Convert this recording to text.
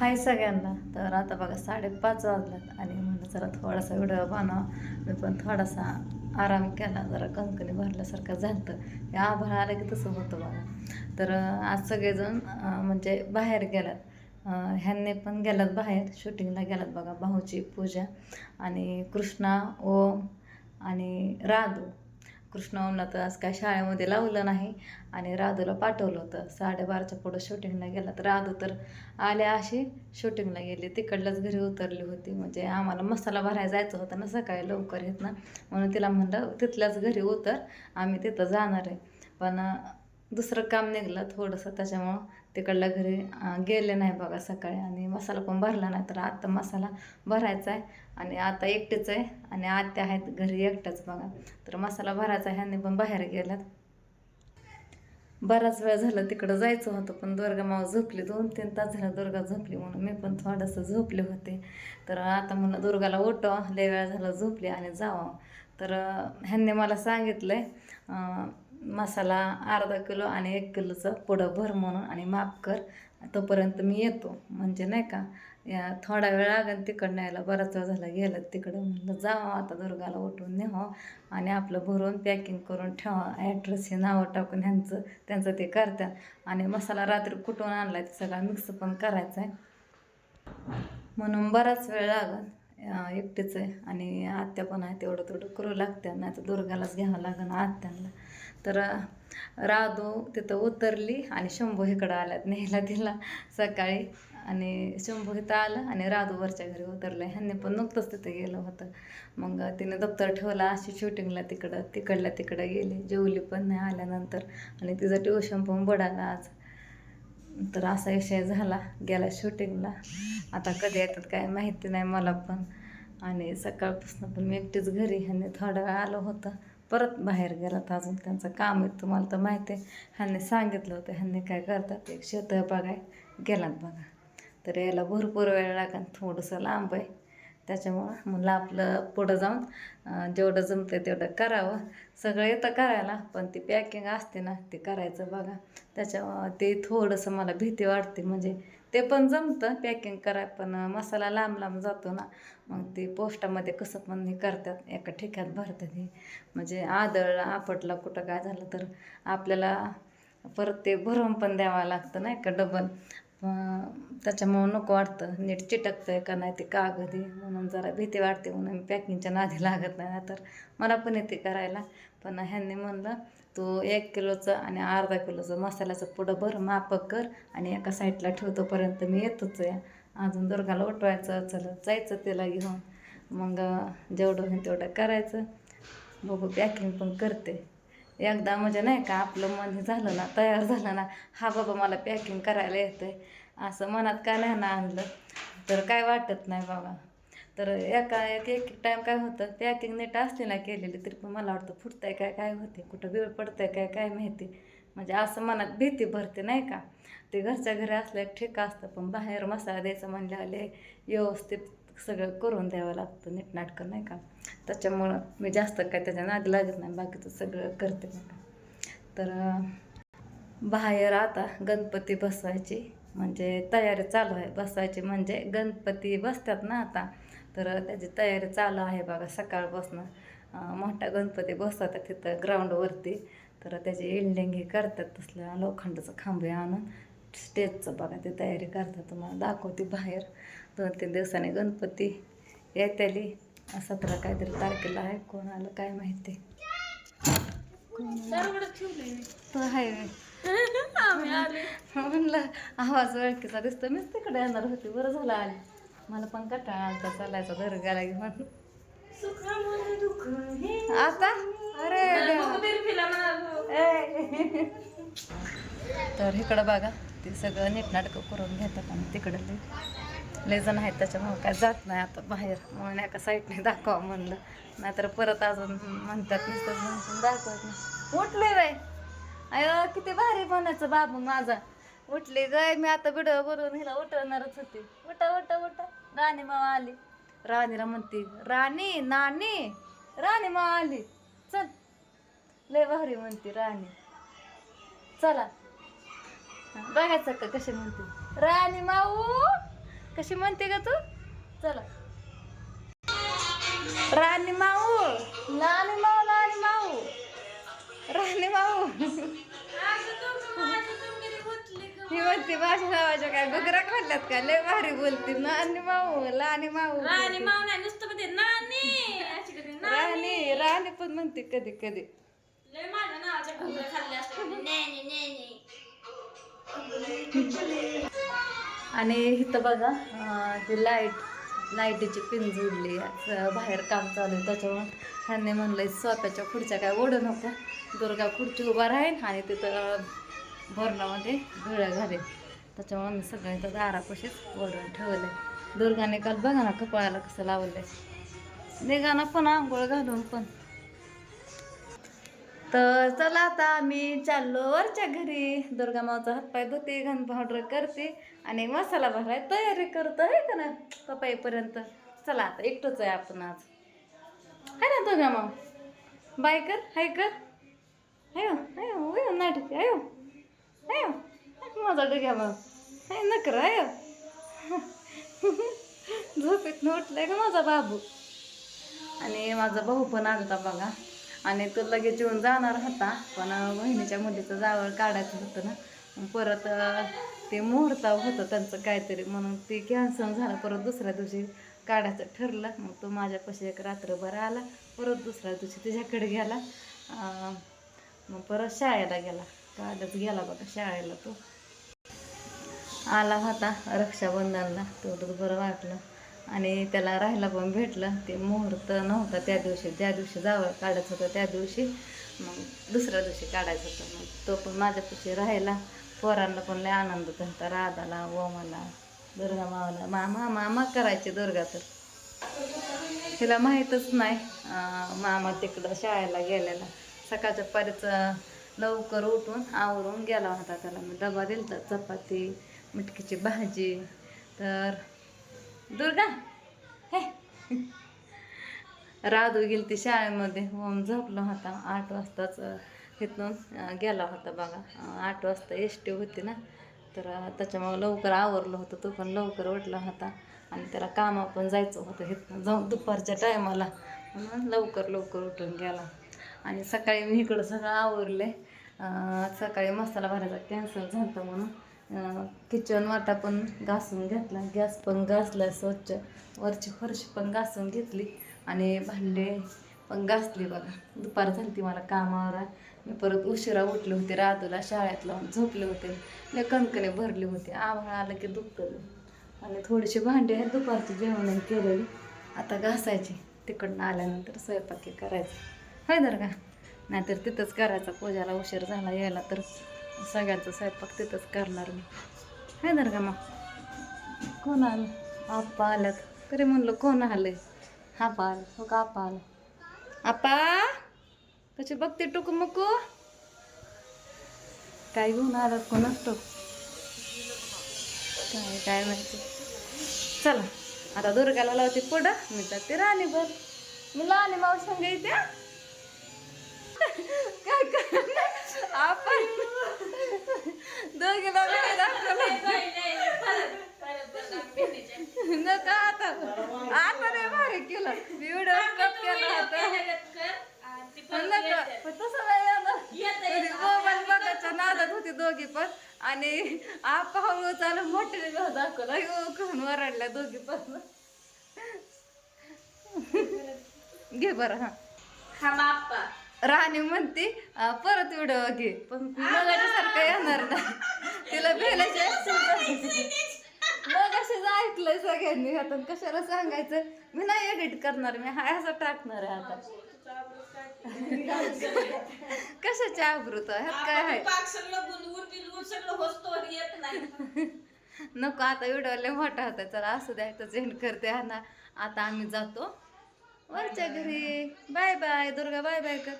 हाय सगळ्यांना. तर आता बघा साडेपाच वाजल्यात आणि म्हणलं जरा थोडासा व्हिडिओ बनवा. मी पण थोडासा आराम केला जरा कंकणी भरल्यासारखं झालं हे आभाळ आलं की तसं होतं बघा. तर आज सगळेजण म्हणजे बाहेर गेलात ह्यांनी पण गेलात बाहेर शूटिंगला गेलात बघा भाऊची पूजा आणि कृष्णा ओम आणि राधू. कृष्णाला तर आज काय शाळेमध्ये लावलं नाही आणि राधूला पाठवलं होतं. साडेबाराच्या पुढं शूटिंगला गेला तर राधू तर आल्या अशी शूटिंगला गेली. तिकडल्याच घरी उतरली होती. म्हणजे आम्हाला मसाला भरायला जायचं होतं ना सकाळी लवकर येत ना. म्हणून तिला म्हणलं तिथल्याच घरी उतर आम्ही तिथं जाणार आहे. पण दुसरं काम निघलं थोडंसं. त्याच्यामुळं तिकडल्या घरी गेले नाही बघा सकाळी आणि मसाला पण भरला नाही. तर आता मसाला भरायचा आहे आणि आता एकटेच आहे आणि आत्या आहेत घरी एकटंच बघा. तर मसाला भरायचा आहे ह्यांनी पण बाहेर गेल्यात. बराच वेळ झालं तिकडं जायचं होतं पण दुर्गा माव झोपली दोन तीन तास झालं दुर्गा झोपली म्हणून. मी पण थोडंसं झोपले होते. तर आता म्हणलं दुर्गाला उठव लय वेळ झालं झोपली आणि जावं. तर ह्यांनी मला सांगितलं आहे मसाला अर्धा किलो आणि एक किलोचं पुढं भर म्हणून आणि माफ कर. तोपर्यंत मी येतो. म्हणजे नाही का या थोडा वेळ लागेल तिकडं यायला. बराच वेळ झाला गेलं तिकडं. म्हणलं जावं आता दुर्गाला उठून नेहो आणि आपलं भरून पॅकिंग करून ठेवा. ॲड्रेस हे नावं टाकून ह्यांचं त्यांचं ते करतात आणि मसाला रात्री कुठून आणला आहे ते सगळा मिक्स पण करायचा आहे म्हणून बराच वेळ लागेल. एकटीच आहे आणि आत्या पण आहे तेवढं तेवढं करू लागते नाही तर दुर्गालाच घ्यावं लागेल आत्यांना. तर राधू तिथं उतरली आणि शंभू इकडं आल्यात. न्यायला तिला सकाळी आणि शंभू इथं आलं आणि राधू वरच्या घरी उतरलं. ह्यांनी पण नुकतंच तिथं गेलं होतं. मग तिने दप्तर ठेवला अशी शूटिंगला तिकडं तिकडल्या तिकडं गेली. जेवली पण नाही आल्यानंतर आणि तिचं ट्युशन पण बुडाला आज. तर असा विषय झाला गेला शूटिंगला. आता कधी येतात काय माहिती नाही मला पण. आणि सकाळपासून पण मी एकटीच घरी ह्यांनी थोडा वेळ आलं होतं. परत बाहेर गेलात अजून त्यांचं काम आहे तुम्हाला तर माहिती आहे. ह्यांनी सांगितलं होतं ह्यांनी काय करतात एक शेत बघाय गेलात बघा. तर याला भरपूर वेळ लागेल थोडंसं लांब आहे. त्याच्यामुळं मला आपलं पुढं जाऊन जेवढं जमतं तेवढं करावं. सगळं येतं करायला पण ती पॅकिंग असते ना ते करायचं बघा. त्याच्यामुळं ते थोडंसं मला भीती वाटते. म्हणजे ते पण जमतं पॅकिंग कराय पण मसाला लांब लांब जातो ना मग ते पोस्टामध्ये कसं पण हे करतात एका ठिकाण भरतात हे. म्हणजे आदळ आपटला कुठं काय झालं तर आपल्याला परत ते भरून पण द्यावं लागतं नाही का डबल. त्याच्यामुळं नको वाटतं. नीट चिटकतं आहे का नाही ते कागद म्हणून जरा भीती वाटते म्हणून मी पॅकिंगच्या नादी लागत नाही. तर मला पण येते करायला. पण ह्यांनी म्हणलं तू एक किलोचं आणि अर्धा किलोचं मसाल्याचं पुढं भर मापक कर आणि एका साईडला ठेवतोपर्यंत मी येतोच आहे. अजून दुर्गाला उठवायचं चला जायचं तिला घेऊन. मग जेवढं होईल तेवढं करायचं. बघू पॅकिंग पण करते. एकदा म्हणजे नाही का आपलं मन हे झालं ना तयार झालं ना हा बाबा मला पॅकिंग करायला येतं आहे असं मनात का नाही ना आणलं. तर काय वाटत नाही बाबा. तर एका एक एक टाईम काय होतं पॅकिंग नीट असली ना केलेली तरी पण मला वाटतं फुटतंय काय काय होते कुठं वेळ पडतंय काय काय माहिती. म्हणजे असं मनात भीती भरते नाही का. ते घरच्या घरी असलं एक ठीक असतं पण बाहेर मसाला द्यायचं म्हणल्यावर व्यवस्थित सगळं करून द्यावं लागतं नीटनाटकं नाही का? त्याच्यामुळं मी जास्त काय त्याच्या नादी लागत नाही बाकीचं सगळं करते तर बाहेर आता गणपती बसवायची म्हणजे तयारी चालू आहे. बसवायची म्हणजे गणपती बसतात ना आता तर त्याची तयारी चालू आहे बघा सकाळपासून. मोठा गणपती बसवतात तिथं ग्राउंडवरती तर त्याची इल्डिंग हे करतात तसल्या लोखंडाचं खांबे आणून. स्टेजचं बघा ते तयारी करतात. तुम्हाला दाखवते बाहेर. दोन तीन दिवसांनी गणपती येत्याली सतरा काहीतरी तारखेला आहे कोण आलं काय माहिती. तो आहे. म्हणलं आवाज ओळखीचा दिसतो मीच तिकडे येणार होती. बरं झालं आली. मला पण कटाळा आलता चालायचा दर्गाला घेऊन आता? अरे. तर इकडं बघा. ते सगळं नीटनाटकं करून घेतात आणि तिकडं लय लय जण आहेत त्याच्यामुळं काय जात नाही आता बाहेर. म्हणून एका साईडने दाखवा म्हणलं. नाहीतर परत अजून म्हणतात नुसतं म्हणून दाखवत नाही. उठले बाय अय किती भारी म्हणायचं बाबू माझा. उठली गय मी आता व्हिडिओ बनवून हिला उठवणारच होती. उठा उठा उठा. राणी मावा आली. राणीला म्हणते राणी नानी राणी मावा आली. चल. लय भारी म्हणते राणी. चला. बघायचं का कशी म्हणते? राणी माऊ कशी म्हणते का तू? चला. राणी माऊ राणी माऊ राणी माऊ. राणी माऊ. ही म्हणते माझ्या नावाच्या काय बकरा खाल्ल्यात का? लय भारी बोलते. नानी माऊ लानी माऊ राणी मावना नुसतं म्हणते अशी राणी राणी पण म्हणते कधी कधी. लय माझ्या नावाच्या खाल्ल्या असतात. आणि इथं बघा अं, ती लाइट लाईटीची पिन जोडली बाहेर काम चालू आहे. त्याच्यामुळं ह्यांनी म्हणलं स्वतःच्या खुर्च्या काय ओढू नको. दुर्गा खुर्ची उभा राहील आणि तिथं भरणामध्ये धुळ्या घालेल त्याच्यामुळे सगळे तर इथं दारापाशीच ओढून ठेवलं दुर्गाने काल बघा ना कपाळाला कसं लावलंय. निघाना पण आंघोळ घालून पण. तर चला आता आम्ही चाललो वरच्या घरी. दुर्गा मावचा हातपाय धुते घन पावडर करते आणि मसाला भराय तयारी करतो आहे का ना पपाईपर्यंत चला आता एकटंच आहे आपण आज. है ना दुर्गा माव? बाय कर हाय कर. अयो हो, अयो हो, अयो हो, नाटक अयो अयो माझा डुग्या माव. हाय नकर अयो झोपेत उठलाय का माझा बाबू? आणि माझा भाऊ पण आलता बघा. आणि तो लगेच येऊन जाणार होता. पण बहिणीच्या मुलीचं जावळ काढायचं होतं ना. मग परत ते मुहूर्त होतं त्यांचं काहीतरी. म्हणून ते कॅन्सल झालं. परत दुसऱ्या दिवशी काढायचं ठरलं. मग तो माझ्यापाशी एक रात्रभर आला. परत दुसऱ्या दिवशी तिच्याकडे गेला. मग परत शाळेला गेला. कालच गेला बघा शाळेला तो. आला होता रक्षाबंधनला. तेवढं बरं वाटलं. आणि त्याला राहायला पण भेटलं. ते मुहूर्त नव्हता त्या दिवशी. ज्या दिवशी जावं काढायचं होतं त्या दिवशी मग दुसऱ्या दिवशी काढायचं होतं. मग तो पण माझ्यापाशी राहायला पोरांना पण लय आनंद होता राधाला ओमाला दुर्गा मावाला मामा मामा करायचे दुर्गा तर. तिला माहीतच नाही मामा तिकडं शाळेला गेलेला. सकाळच्या पारीच लवकर उठून आवरून गेला होता त्याला. मी डबा होता चपाती मिटकीची भाजी. तर दुर्गा हे. राधू गेली ती शाळेमध्ये. ओम झोपला होता. आठ वाजताच इथून गेला होता बघा. आठ वाजता एस टी होती ना. तर त्याच्यामुळं लवकर आवरलं होतं. तो पण लवकर उठला होता. आणि त्याला कामा पण जायचं होतं इथनं. जाऊन दुपारच्या टायमाला. म्हणून लवकर लवकर उठून गेला. आणि सकाळी मी इकडं सगळं आवरले. सकाळी मसाला भरायचा कॅन्सल झालं म्हणून. किचन वाटा पण घासून घेतला. गॅस पण घासला स्वच्छ. वरची फरशी पण घासून घेतली आणि भांडे पण घासली बघा. दुपार झाली ती मला कामावर. मी परत उशिरा उठले होते राधूला शाळेत लावून झोपले होते. लय कणकणे भरले होते. आभाळ आलं की दुखतं आणि थोडीशी भांडी आहेत दुपारची जेवण केलेले. आता घासायची. तिकडनं आल्यानंतर स्वयंपाकी करायचं. होय दर का नाहीतर तिथंच करायचा. पूजाला उशीर झाला यायला तर सगळ्यांचा स्वयंपाक तिथंच करणार मी. होय ना का मग कोण आलं? आप्पा आल्यात. तरी म्हणलं कोण आलंय? हापा आलं. हो का आप्पा आलं? आप्पा? कशी बघते टुकू मुकू? काय घेऊन आलात कोण असतो? काय काय माहिती. चला आता दुर्गाला लावते पुढं. मी जाते ते राणी बघ मी लहान माऊ येते इथे. काय आपण वेळ दाखवला नका आता. आता नाही भारी केलं. व्हिडिओ कट केला होता नका. पण तसं नाही येणार मोबाईल बघायच्या नादात होती दोघी पण. आणि आपा हळू चालू मोठे दाखवला. करून वरडल्या दोघी पण. घे बरं हा. हा बाप्पा राणी म्हणते परत व्हिडिओ घे. पण मगाच्या सारखं येणार नाही. तिला भेलायचे मग असेच ऐकलंय सगळ्यांनी. आता कशाला सांगायचं? मी नाही एडिट करणार मी हाय असं टाकणार आहे आता. कशाचे आबृत ह्यात काय आहे? नको आता व्हिडिओ लय मोठा होता चला असं द्यायचं एंड करते हा ना. आता आम्ही जातो. वरच्या घरी. Bye bye Durga bye bye कर.